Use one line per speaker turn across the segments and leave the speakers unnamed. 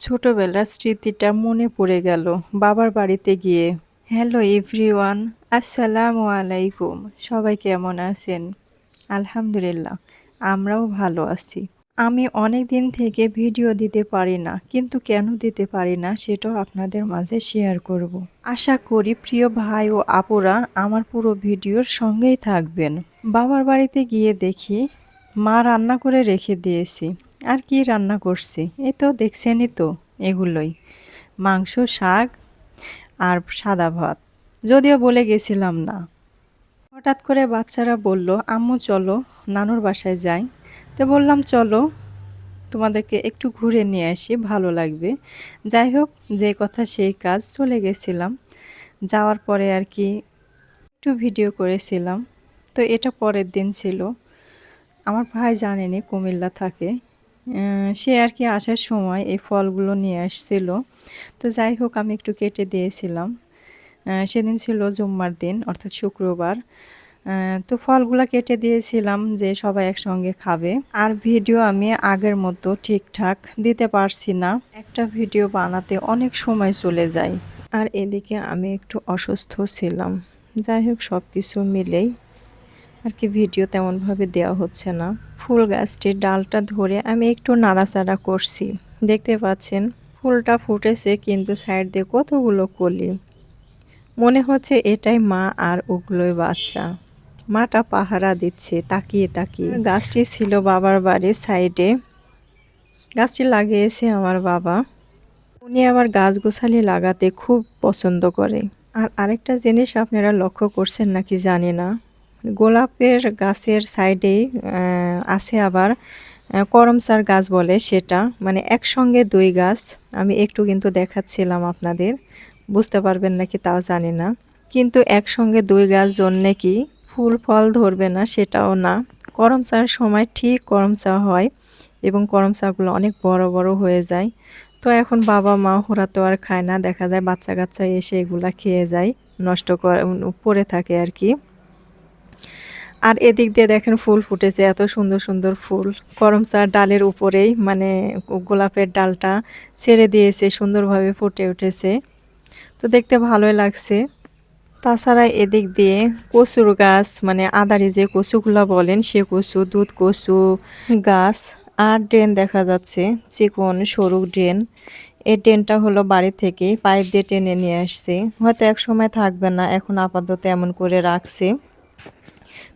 ছোটবেলার স্মৃতিটা মনে পড়ে গেল বাবার বাড়িতে গিয়ে। হ্যালো এভরিওয়ান আসসালামু আলাইকুম। সবাই কেমন আছেন? আলহামদুলিল্লাহ, আমরাও ভালো আছি। আমি অনেক দিন থেকে ভিডিও দিতে পারি না, কিন্তু কেন দিতে পারি না সেটাও আপনাদের মাঝে শেয়ার করব। আশা করি প্রিয় ভাই ও আপুরা আমার পুরো ভিডিওর সঙ্গেই থাকবেন। বাবার বাড়িতে গিয়ে দেখি, মা রান্না করে রেখে দিয়েছি। আর কি রান্না করছি? এই তো দেখছেনই তো এগুলোই। মাংস, শাক আর সাদা ভাত। যদিও বলে গেছিলাম না। হঠাৎ করে বাচ্চারা বলল, আম্মু, চলো, নানুর বাসায় যাই। তো বললাম, চলো, তোমাদেরকে একটু ঘুরে নিয়ে আসি, ভালো লাগবে। যাই হোক, যে কথা সেই কাজ, চলে গেছিলাম। যাওয়ার পরে আর কি একটু ভিডিও করেছিলাম। তো এটা পরের দিন ছিল। আমার ভাই জানেনি, কুমিল্লা থাকে। সে আর কি আসার সময় এই ফলগুলো নিয়ে আসছিল। তো যাই হোক, আমি একটু কেটে দিয়েছিলাম। সেদিন ছিল জুম্মার দিন, অর্থাৎ শুক্রবার। তো ফলগুলো কেটে দিয়েছিলাম যে সবাই একসঙ্গে খাবে। আর ভিডিও আমি আগের মতো ঠিকঠাক দিতে পারছি না। একটা ভিডিও বানাতে অনেক সময় চলে যায়। আর এদিকে আমি একটু অসুস্থ ছিলাম। যাই হোক সব কিছু মিলেই আর কি ভিডিও তেমনভাবে দেওয়া হচ্ছে না। ফুল গাছটির ডালটা ধরে আমি একটু নাড়াচাড়া করছি। দেখতে পাচ্ছেন, ফুলটা ফুটেছে কিন্তু সাইড দিয়ে কতগুলো কলি। মনে হচ্ছে এটাই মা আর ওগুলোই বাচ্চা। মাটা পাহারা দিচ্ছে, তাকিয়ে তাকিয়ে। গাছটি ছিল বাবার বাড়ির সাইডে। গাছটি লাগিয়েছে আমার বাবা। উনি আবার গাছ গোছালি লাগাতে খুব পছন্দ করে। আর আরেকটা জিনিস আপনারা লক্ষ্য করছেন নাকি জানি না। গোলাপের গাছের সাইডেই আছে আবার করমচার গাছ বলে সেটা। মানে একসঙ্গে দুই গাছ। আমি একটু কিন্তু দেখাচ্ছিলাম আপনাদের। বুঝতে পারবেন নাকি তাও জানি না। কিন্তু একসঙ্গে দুই গাছ জন্যে কি ফুল ফল ধরবে না সেটাও না। করম চার সময় ঠিক করম চা হয় এবং করম চাগুলো অনেক বড় বড় হয়ে যায়। তো এখন বাবা মা ওরা তো আর খায় না। দেখা যায় বাচ্চা কাচ্চা এসে এগুলা খেয়ে যায়, নষ্ট করে পড়ে থাকে আর কি। আর এদিক দিয়ে দেখেন ফুল ফুটেছে, এত সুন্দর সুন্দর ফুল। করমচার ডালের উপরেই মানে গোলাপের ডালটা ছেড়ে দিয়েছে, সুন্দরভাবে ফুটে উঠেছে। তো দেখতে ভালোই লাগছে। তাছাড়া এদিক দিয়ে কচুর গাছ মানে আদারি যে কচুগুলো বলেন, সে কচু, দুধ কচু গাছ আর ড্রেন দেখা যাচ্ছে, চিকন সরু ড্রেন। এই ট্রেনটা হলো বাড়ি থেকে পাইপ দিয়ে টেনে নিয়ে আসছে। হয়তো এক সময় থাকবে না, এখন আপাতত এমন করে রাখছে।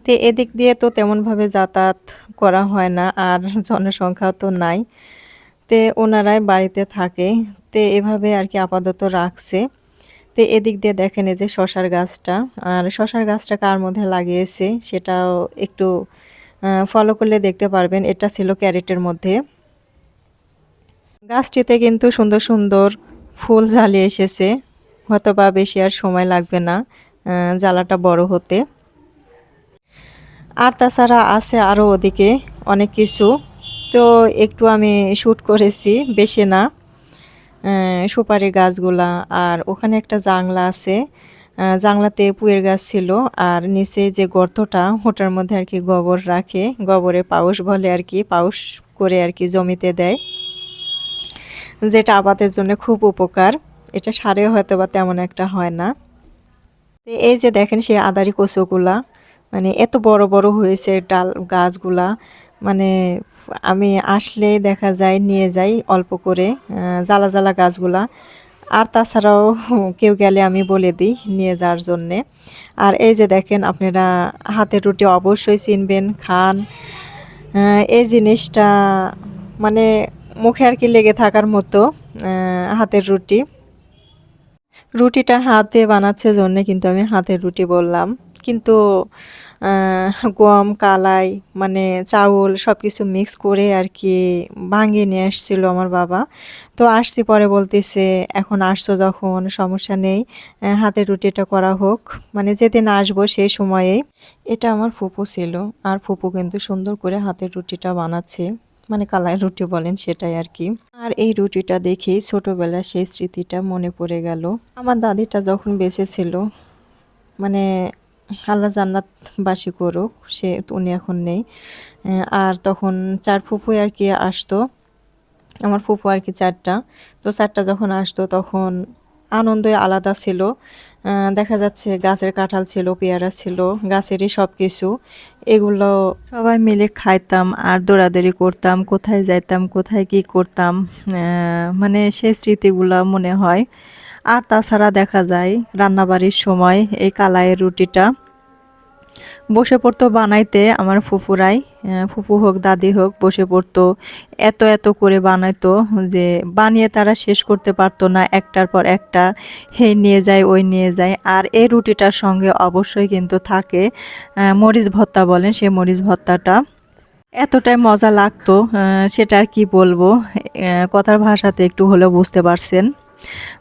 তো এদিক দিয়ে তো তেমনভাবে যাতায়াত করা হয় না আর জনসংখ্যা তো নাই। তে ওনারাই বাড়িতে থাকে। তে এভাবে আর কি আপাতত রাখছে। তো এদিক দিয়ে দেখেন এই যে শশার গাছটা। আর শশার গাছটা কার মধ্যে লাগিয়েছে সেটাও একটু ফলো করলে দেখতে পারবেন। এটা ছিল ক্যারেটের মধ্যে। গাছটিতে কিন্তু সুন্দর সুন্দর ফুল ঝালিয়ে এসেছে। হয়তো বা বেশি আর সময় লাগবে না জ্বালাটা বড় হতে। আর তাছাড়া আছে আরও ওদিকে অনেক কিছু। তো একটু আমি শ্যুট করেছি, বেশি না। সুপারি গাছগুলা। আর ওখানে একটা জাংলা আছে। জাংলাতে পুয়ের গাছ ছিল। আর নিচে যে গর্তটা, ওটার মধ্যে আর কি গোবর রাখে। গোবরে পাউস বলে আর কি, পাউস করে আর কি জমিতে দেয়। যেটা আবাদের জন্য খুব উপকার। এটা সারে হয়তো বা তেমন একটা হয় না। এই যে দেখেন সেই আদারি কচুগুলা। মানে এত বড় বড় হয়েছে ডাল গাছগুলা মানে আমি আসলে দেখা যায় নিয়ে যাই অল্প করে জ্বালা জ্বালা গাছগুলা। আর তাছাড়াও কেউ গেলে আমি বলে দিই নিয়ে যাওয়ার জন্যে। আর এই যে দেখেন আপনারা হাতের রুটি অবশ্যই চিনবেন, খান। এই জিনিসটা মানে মুখে আর কি লেগে থাকার মতো হাতের রুটি। রুটিটা হাতে বানাচ্ছে জন্যে কিন্তু আমি হাতের রুটি বললাম। কিন্তু গম, কালাই মানে চাউল সব কিছু মিক্স করে আর কি ভাঙিয়ে নিয়ে আসছিল আমার বাবা। তো আসছি পরে বলতেছে, এখন আসছো যখন, সমস্যা নেই হাতের রুটিটা করা হোক। মানে যেদিন আসব সেই সময়েই। এটা আমার ফুপু ছিল, আর ফুপু কিন্তু সুন্দর করে হাতের রুটিটা বানাচ্ছে মানে কালাই রুটি বলেন সেটাই আর কি আর এই রুটিটা দেখেই ছোটবেলায় সেই স্মৃতিটা মনে পড়ে গেল। আমার দাদিটা যখন বেঁচে ছিল মানে আল্লাহ জান্নাত বাসি করুক, সে উনি এখন নেই। আর তখন চার ফুফু আর কি আসতো। আমার ফুফু আর কি চারটা। তো চারটা যখন আসতো তখন আনন্দই আলাদা ছিল। দেখা যাচ্ছে গাছের কাঁঠাল ছিল, পেয়ারা ছিল, গাছেরই সব কিছু এগুলো সবাই মিলে খাইতাম আর দৌড়াদৌড়ি করতাম, কোথায় যাইতাম, কোথায় কি করতাম মানে সেই স্মৃতিগুলো মনে হয়। আর তাছাড়া দেখা যায়, রান্নাবাড়ির সময় এই কালাইয়ের রুটিটা। বসে পড়তো বানাইতে আমার ফুফুরাই ফুফু হোক, দাদি হোক, বসে পড়তো, এত এত করে বানাইতো যে বানিয়ে তারা শেষ করতে পারতো না, একটার পর একটা, হে নিয়ে যায়, ওই নিয়ে যায়। আর এই রুটিটার সঙ্গে অবশ্যই কিন্তু থাকে মরিচ ভত্তা বলেন সেই মরিচ ভত্তাটা এতটাই মজা লাগতো সেটা আর কি বলব কথার ভাষাতে একটু হলেও বুঝতে পারছেন।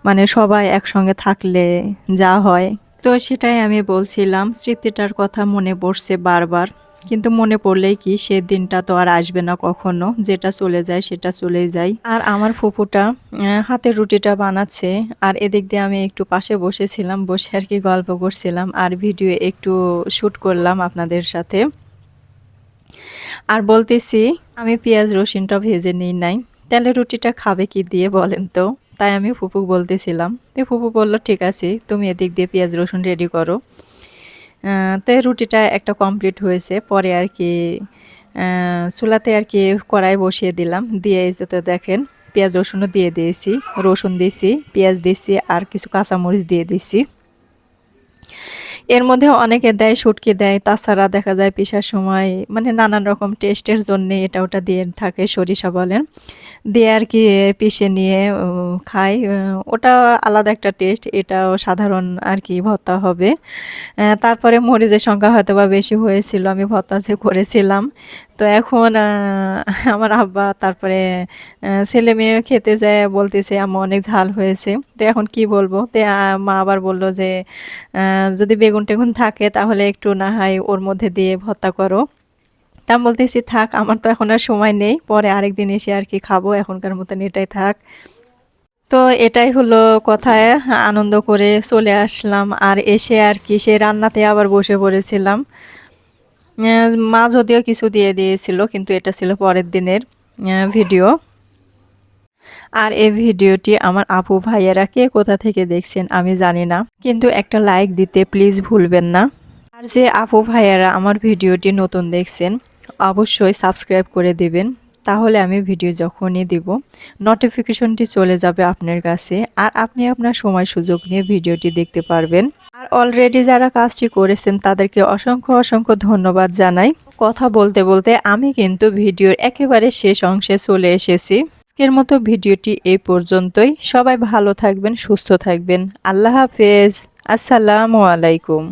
মানে সবাই একসঙ্গে থাকলে যা হয়। তো সেটাই আমি বলছিলাম, স্মৃতিটার কথা মনে পড়ছে বারবার। কিন্তু মনে পড়লেই কি, সে দিনটা তো আর আসবে না কখনো। যেটা চলে যায়, সেটা চলে যায়। আর আমার ফুপুটা হাতের রুটিটা বানাচ্ছে। আর এদিক দিয়ে আমি একটু পাশে বসেছিলাম, বসে আর কি গল্প করছিলাম। আর ভিডিও একটু শ্যুট করলাম আপনাদের সাথে। আর বলতেছি, আমি পেঁয়াজ রসুনটা ভেজে নিই নাই। তাহলে রুটিটা খাবে কি দিয়ে বলেন তো? তাই আমি ফুপু বলতেছিলাম, তো ফুপু বলল, ঠিক আছে, তুমি এদিক দিয়ে পেঁয়াজ, রসুন রেডি করো। তো রুটিটা একটা কমপ্লিট হয়েছে, পরে আর কি চুলাতে আর কি কড়াই বসিয়ে দিলাম। দিয়ে এই যে তো দেখেন, পেঁয়াজ, রসুনও দিয়ে দিয়েছি, রসুন দিয়েছি পেঁয়াজ দিয়েছি আর কিছু কাঁচামরিচ দিয়ে দিয়েছি এর মধ্যে অনেকে দেয় সুটকি দেয়, তাছাড়া দেখা যায় পিসার সময় মানে নানান রকম টেস্টের জন্য এটা ওটা দিয়ে থাকে, সরিষা বলেন। দিয়ে আর কি পিষে নিয়ে খাই ওটা আলাদা একটা টেস্ট, এটাও সাধারণ আর কি ভর্তা হবে। তারপরে মরিচের সংখ্যা হয়তো বা বেশি হয়েছিল, আমি ভর্তা যে করেছিলাম। তো এখন আমার আব্বা তারপরে ছেলে মেয়ে খেতে যায়, বলতেছে আমার অনেক ঝাল হয়েছে। তো এখন কি বলব? তো মা আবার বলল যে যদি বেগুন টেগুন থাকে, তাহলে একটু না হয় ওর মধ্যে দিয়ে ভর্তা করো। তা বলতেছি, থাক, আমার তো এখন আর সময় নেই, পরে আরেকদিন এসে আর কি খাব, এখনকার মতন এটাই থাক। তো এটাই হলো কথায় আনন্দ করে চলে আসলাম, আর এসে আর কি, সে রান্নাতে আবার বসে পড়েছিলাম। মা যদিও কিছু দিয়ে দিয়েছিল, কিন্তু এটা ছিল পরের দিনের ভিডিও। আর এই ভিডিওটি আমার আপু ভাইয়েরা কে কোথা থেকে দেখছেন আমি জানি না, কিন্তু একটা লাইক দিতে প্লিজ ভুলবেন না। আর যে আপু ভাইয়েরা আমার ভিডিওটি নতুন দেখছেন, অবশ্যই সাবস্ক্রাইব করে দিবেন, তাহলে আমি ভিডিও যখনই দিব নোটিফিকেশনটি চলে যাবে আপনার কাছে, আর আপনি আপনার সময় সুযোগ নিয়ে ভিডিওটি দেখতে পারবেন। অলরেডি যারা কাজটি করেছেন, তাদেরকে অসংখ্য অসংখ্য ধন্যবাদ জানাই। কথা বলতে বলতে আমি কিন্তু ভিডিওর একেবারে শেষ অংশে চলে এসেছি। আজকের মতো ভিডিওটি এই পর্যন্তই। সবাই ভালো থাকবেন, সুস্থ থাকবেন। আল্লাহ হাফেজ। আসসালামু আলাইকুম।